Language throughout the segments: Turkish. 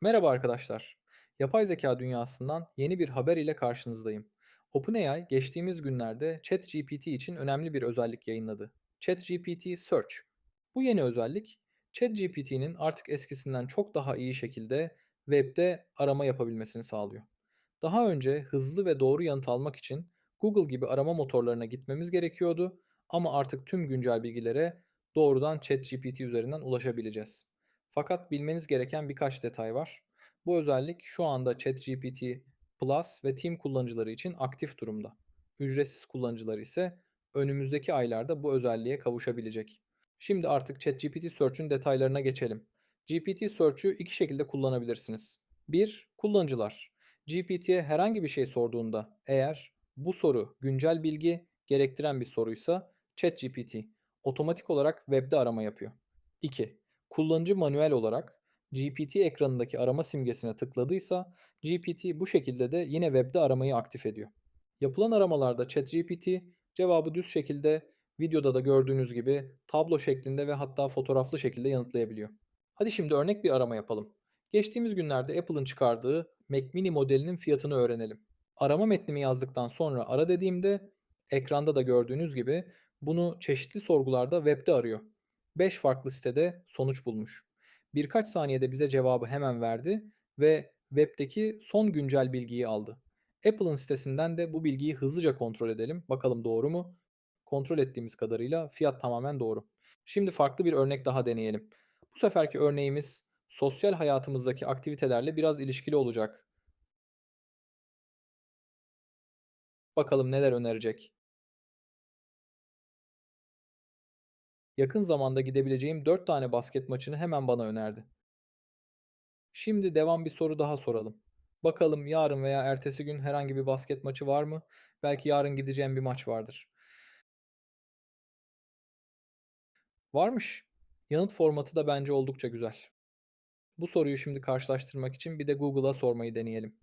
Merhaba arkadaşlar. Yapay zeka dünyasından yeni bir haber ile karşınızdayım. OpenAI geçtiğimiz günlerde ChatGPT için önemli bir özellik yayınladı. ChatGPT Search. Bu yeni özellik ChatGPT'nin artık eskisinden çok daha iyi şekilde webde arama yapabilmesini sağlıyor. Daha önce hızlı ve doğru yanıt almak için Google gibi arama motorlarına gitmemiz gerekiyordu ama artık tüm güncel bilgilere doğrudan ChatGPT üzerinden ulaşabileceğiz. Fakat bilmeniz gereken birkaç detay var. Bu özellik şu anda ChatGPT Plus ve Team kullanıcıları için aktif durumda. Ücretsiz kullanıcılar ise önümüzdeki aylarda bu özelliğe kavuşabilecek. Şimdi artık ChatGPT Search'ün detaylarına geçelim. GPT Search'ü iki şekilde kullanabilirsiniz. 1. Kullanıcılar. GPT'ye herhangi bir şey sorduğunda eğer bu soru güncel bilgi gerektiren bir soruysa ChatGPT otomatik olarak webde arama yapıyor. 2. Kullanıcı manuel olarak GPT ekranındaki arama simgesine tıkladıysa GPT bu şekilde de yine webde aramayı aktif ediyor. Yapılan aramalarda ChatGPT cevabı düz şekilde videoda da gördüğünüz gibi tablo şeklinde ve hatta fotoğraflı şekilde yanıtlayabiliyor. Hadi şimdi örnek bir arama yapalım. Geçtiğimiz günlerde Apple'ın çıkardığı Mac Mini modelinin fiyatını öğrenelim. Arama metnimi yazdıktan sonra ara dediğimde ekranda da gördüğünüz gibi bunu çeşitli sorgularda webde arıyor. 5 farklı sitede sonuç bulmuş. Birkaç saniyede bize cevabı hemen verdi ve web'deki son güncel bilgiyi aldı. Apple'ın sitesinden de bu bilgiyi hızlıca kontrol edelim. Bakalım doğru mu? Kontrol ettiğimiz kadarıyla fiyat tamamen doğru. Şimdi farklı bir örnek daha deneyelim. Bu seferki örneğimiz sosyal hayatımızdaki aktivitelerle biraz ilişkili olacak. Bakalım neler önerecek. Yakın zamanda gidebileceğim 4 tane basket maçını hemen bana önerdi. Şimdi devam bir soru daha soralım. Bakalım yarın veya ertesi gün herhangi bir basket maçı var mı? Belki yarın gideceğim bir maç vardır. Varmış. Yanıt formatı da bence oldukça güzel. Bu soruyu şimdi karşılaştırmak için bir de Google'a sormayı deneyelim.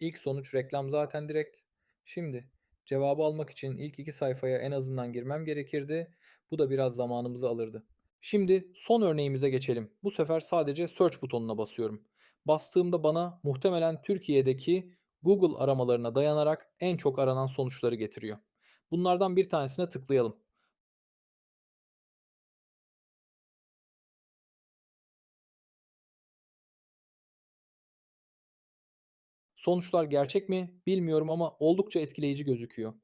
İlk sonuç reklam zaten direkt. Şimdi cevabı almak için ilk iki sayfaya en azından girmem gerekirdi. Bu da biraz zamanımızı alırdı. Şimdi son örneğimize geçelim. Bu sefer sadece search butonuna basıyorum. Bastığımda bana muhtemelen Türkiye'deki Google aramalarına dayanarak en çok aranan sonuçları getiriyor. Bunlardan bir tanesine tıklayalım. Sonuçlar gerçek mi bilmiyorum ama oldukça etkileyici gözüküyor.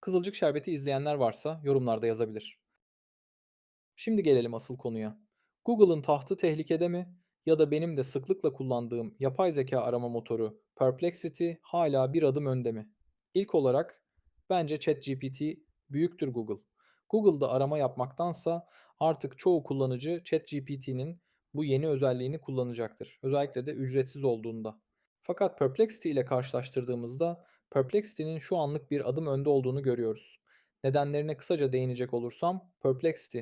Kızılcık Şerbeti izleyenler varsa yorumlarda yazabilir. Şimdi gelelim asıl konuya. Google'ın tahtı tehlikede mi? Ya da benim de sıklıkla kullandığım yapay zeka arama motoru Perplexity hala bir adım önde mi? İlk olarak bence ChatGPT büyüktür Google. Google'da arama yapmaktansa artık çoğu kullanıcı ChatGPT'nin bu yeni özelliğini kullanacaktır. Özellikle de ücretsiz olduğunda. Fakat Perplexity ile karşılaştırdığımızda Perplexity'nin şu anlık bir adım önde olduğunu görüyoruz. Nedenlerine kısaca değinecek olursam Perplexity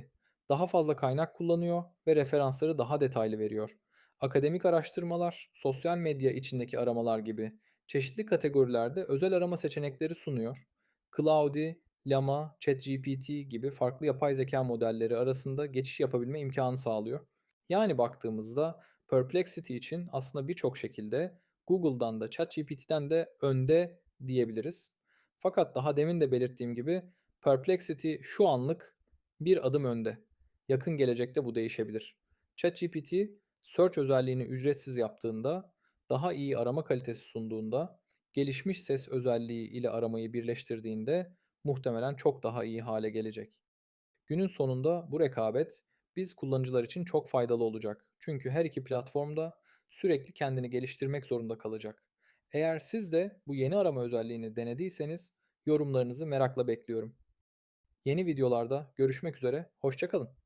daha fazla kaynak kullanıyor ve referansları daha detaylı veriyor. Akademik araştırmalar, sosyal medya içindeki aramalar gibi çeşitli kategorilerde özel arama seçenekleri sunuyor. Claude, Llama, ChatGPT gibi farklı yapay zeka modelleri arasında geçiş yapabilme imkanı sağlıyor. Yani baktığımızda Perplexity için aslında birçok şekilde Google'dan da ChatGPT'den de önde diyebiliriz. Fakat daha demin de belirttiğim gibi Perplexity şu anlık bir adım önde. Yakın gelecekte bu değişebilir. ChatGPT search özelliğini ücretsiz yaptığında, daha iyi arama kalitesi sunduğunda, gelişmiş ses özelliği ile aramayı birleştirdiğinde muhtemelen çok daha iyi hale gelecek. Günün sonunda bu rekabet biz kullanıcılar için çok faydalı olacak. Çünkü her iki platformda sürekli kendini geliştirmek zorunda kalacak. Eğer siz de bu yeni arama özelliğini denediyseniz yorumlarınızı merakla bekliyorum. Yeni videolarda görüşmek üzere, hoşçakalın.